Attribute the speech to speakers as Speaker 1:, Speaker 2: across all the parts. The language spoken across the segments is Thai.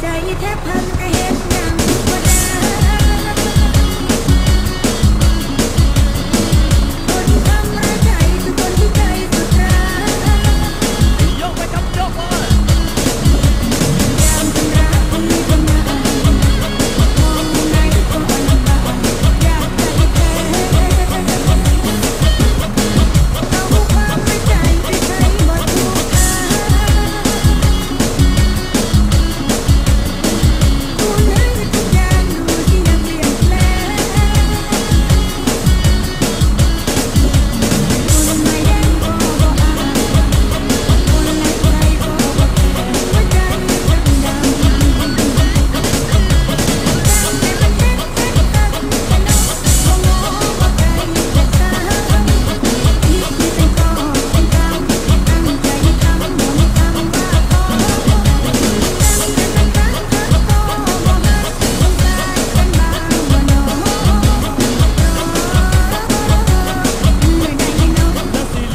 Speaker 1: ใจแทบพัน
Speaker 2: ก็
Speaker 1: เห็นยัง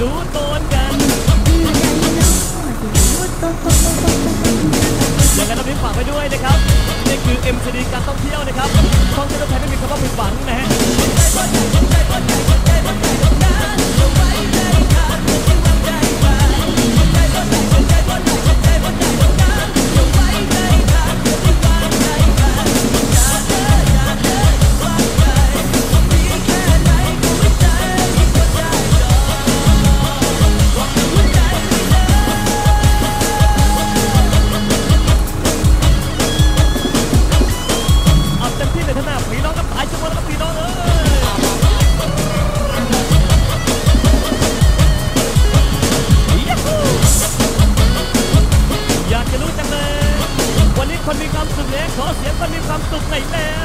Speaker 1: รู้ตักันอ
Speaker 2: ย่างนั้นเราได้ฝากไปด้วยนะครับนี่คือ MCD การท่องเที่ยวนะครับท่องเที่ยวไทยไม่มีคำว่าผิดหวังนะฮะ ตรงไหนแล้ว